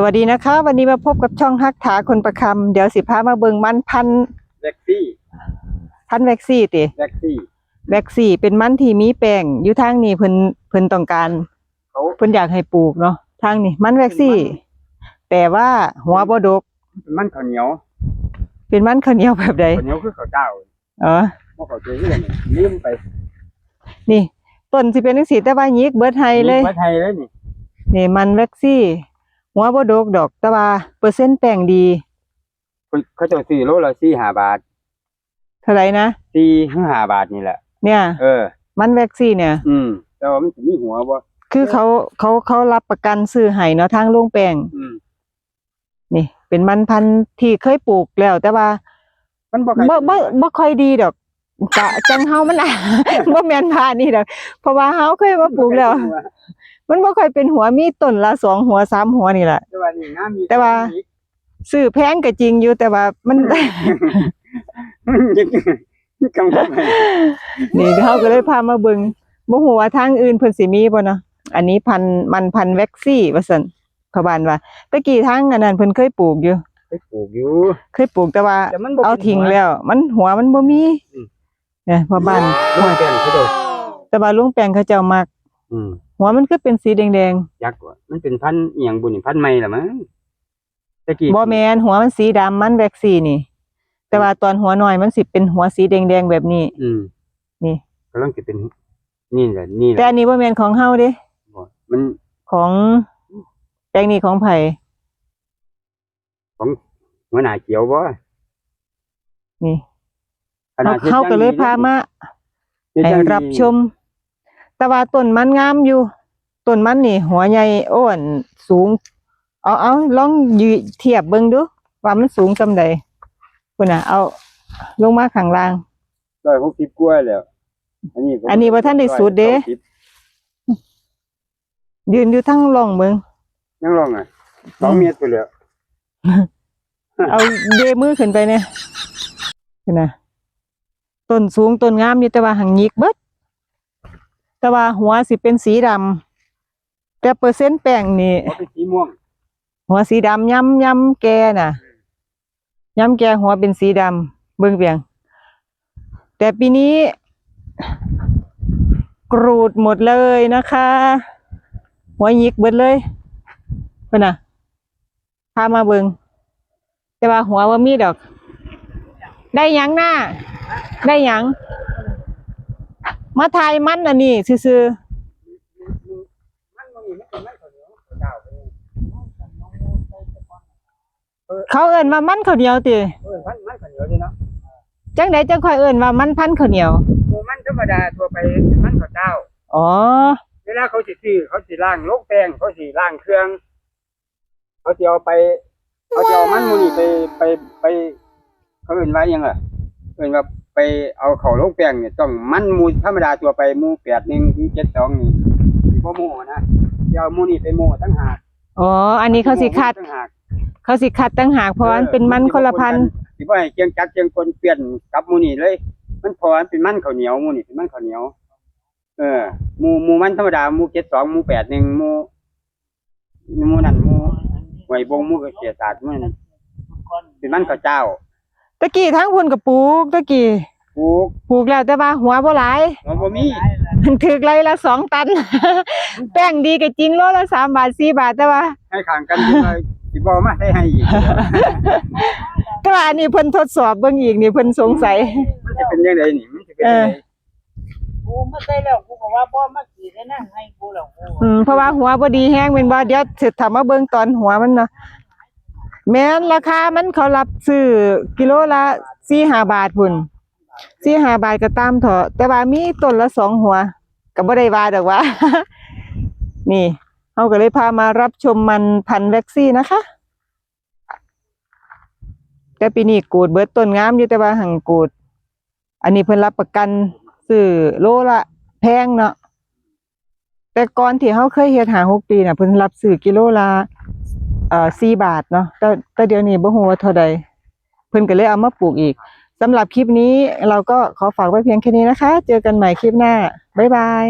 สวัสดีนะคะ วันนี้มาพบกับช่องฮักถาคนประคำเดี๋ยวสิพามาเบิงมันพันธุ์แท็กซี่พันธุ์แว็กซี่ติแท็กซี่แว็กซี่เป็นมันที่มีแป้งอยู่ทางนี้เพิ่นเพิ่นต้องการเขาเพิ่นอยากให้ปลูกเนาะทางนี้มันแว็กซี่แต่ว่าหัวบ่ดกมันข้าวเหนียว เป็นมันข้าวเหนียวแบบใดข้าวเหนียวคือข้าวเจ้าเออบ่เข้าใจเรื่องนี้ลืมไป นี่ต้นสิเป็นจังซี่แต่ว่าหยิกเบิดให้เลยมาไทยเลยนี่นี่มันแว็กซี่ หัวบ่ดกดอกแต่ว่าเปอร์เซ็นต์แป้งดีคนเขาเจะซื้อโลละ4 5บาทเท่าไหร่นะ4ถึง5บาทนี่แหละ เนี่ย เออ มันแว็กซี่เนี่ย อืม แต่ว่ามันสิมีหัวบ่คือเขาเขาเขารับประกันซื้อให้เนาะทางโรงแป้งอืม นี่ เป็นมันพันธุ์ที่เคยปลูกแล้ว แต่ว่า มันบ่บ่บ่บ่ค่อยดีดอกกะจังเฮามันอะ บ่แม่นพานี่ดอกเพราะว่าเฮาเคยมาปลูกแล้ว มันบ่ค่อยเป็นหัวมีต้นละสองหัวสามหัวนี่แหละแต่ว่านี่งามมีแต่ว่า ซื้อแพงก็จริงอยู่แต่ว่ามันยังกังวลไหมนี่เฮาก็เลยพามาเบิ่งบ่ฮู้ว่าทางอื่นเพิ่นสิมีบ่เนาะอันนี้พันธุ์มันพันธุ์แว็กซี่ว่าซั่นพะบานว่าตะกี้ทางอันนั้นเพิ่นเคยปลูกอยู่ ไปปลูกอยู่ เคยปลูกแต่ว่า แต่มันบ่เอาทิ้งแล้ว มันหัวมันบ่มีอืม เนี่ยพะบานบ่เป็นเขาเจ้าแต่ว่าลุงแปงเขาเจ้ามัก อืม หัวมันคือเป็นสีแดงยักษ์ว่ะมันเป็นพันธุ์อีหยังบุนี่พันธุ์ใหม่ล่ะมั้งตะกี้ๆบ่แม่นหัวมันสีดำมันแว็กซี่นี่ แต่ว่าตอนหัวน้อยมันสิเป็นหัวสีแดงๆแบบนี้ อืมนี่ กำลังจะเป็น นี่แหละนี่แหแต่ละอันนี้บ่แม่นของเฮาเด้ บ่มันของแปลงนี้ของไผของหัวหน้าเขียวบ่นี่ขนาดเฮาก็เลยพามาเฮ็ดให้จังดีรับชม แต่ว่าต้นมันงามอยู่ต้นมันนี่ หัวใหญ่อ้วนสูง เอาเอาลองยืเทียบเบิ่งดู ว่ามันสูงซำใดพุ่นน่ะ เอาลงมาข้างล่างร้อยหกสิบกว่าแล้ว อันนี้ก็อันนี้บ่ทันได้สุดเด้ร้อยก้าสิบยืนอยู่ทั้งร่องเบิ่งยังลองอะสองเมตรไปแล้วเอาเดมือขึ้นไปเนี่ยพุ่นน่ะต้นสูงต้นงามอยู่แต่ว่าหังหยิกเบิด แต่ว่าหัวสิเป็นสีดำแต่เปอร์เซ็นต์แป้งนี่หัวเป็นสีม่วง หัวสีดำย้ำย้ำแกน่ะย้ำแกหัวเป็นสีดำเบิ่งเปียง แต่ปีนี้ กรูดหมดเลยนะคะ หัวหยิกเบิดเลยเพิ่นน่ะพามาเบิ่งแต่ว่าหัวว่ามีดอก ได้หยังหน้า ได้หยัง มาทายมันอันนี้ซื่อมันบ่มีมันเป็นมันข้าวเหนียวข้าวเจ้าไปเลยๆเขาเอิ้นว่ามันข้าวเหนียวติเออพันธุ์มันข้าวเหนียวดีเนาะจังไดจังค่อยเอิ้นว่ามันพันข้าวเหนียวหมู่มันธรรมดาทั่วไปเป็นมันข้าวเจ้าอ๋อเวลาเขาสิซื้อเขาสิล้างโลกแป้งเขาสิล้างเครื่อง เขาสิเอาไปเขาจะเอามันหมูนี่ไปไปไป เขาเอื่นว่าหยังอะเอื่นว่า ไปเอาเขาโลกแป้งเนี่ยต้องมันหมูธรรมดาตัวไปหมูแปดหนึ่งถึงเจ็ดสองนี่บ่หมูนะเดี๋ยวเอาหมูนี่ไปหมูตั้งหากอ๋อ อันนี้เขาสิคัด ตั้งหากเขาสิคัดตั้งหากเพราะว่ามันเป็นมันคนละพันธุ์สิบ่ให้เจียงจักเจียงคนเปลี่ยนกับหมูนี่เลย มันเพอมันเป็นมันข้าวเหนียวหมูนี่เป็นมันข้าวเหนียว เออหมูหมูมันธรรมดาหมูเจ็ดสองหมูแปดหนึ่งหมูหมูนั่นหมูหวยบงหมูเกษตรศาสตร์หมูนั่นเป็นมันข้าวเจ้า ตะกี้ทั้งพุ่นกับปลูกตะกี้ปลูกปลูกแล้วแต่ว่าหัวบ่หลาย มันบ่มีมันถึกไรละสองตัน แป้งดีก็จริงโลละสามบาทสี่บาทแต่ว่า ให้ข้างกันอยู่เลยสิบ่มาให้ให้อีกแต่ว่าอันนี้เพิ่นทดสอบเบิ่งอีกนี่เพิ่นสงสัย มันจะเป็นยังไงนี่มันจะเป็นยังไงกูไม่ได้แล้วกูบอกว่าพ่อมาขี่ได้นะให้กูแล้วกูอืมเพราะว่าหัวบ่ดีแห้งเป็นบ่เดี๋ยวสิถามมาเบิ่งตอนหัวมันเนาะ แม้นราคามันเขารับซื้อกิโลละ4-5บาทพุ่น4-5บาทก็ตามเถอะแต่ว่ามีต้นละสองหัวก็บ่ได้ว่าดอกว่า นี่เฮาก็เลยพามารับชมมันพันแว็กซี่นะคะ แต่ปีนี้กูดเบิดต้นงามอยู่แต่ว่าหังกูด อันนี้เพิ่นรับประกันซื้อโลละแพงเนาะแต่ก่อนที่เขาเคยเฮ็ดหาหกปีน่ะเพิ่นรับซื้อกิโลละ อ่อสี่บาทเนาะแต่แต่เดี๋ยวนี้บ่ฮู้ว่าเท่าใดเพิ่นก็เลยเอามาปลูกอีกสำหรับคลิปนี้เราก็ขอฝากไว้เพียงแค่นี้นะคะ เจอกันใหม่คลิปหน้า บ๊ายบาย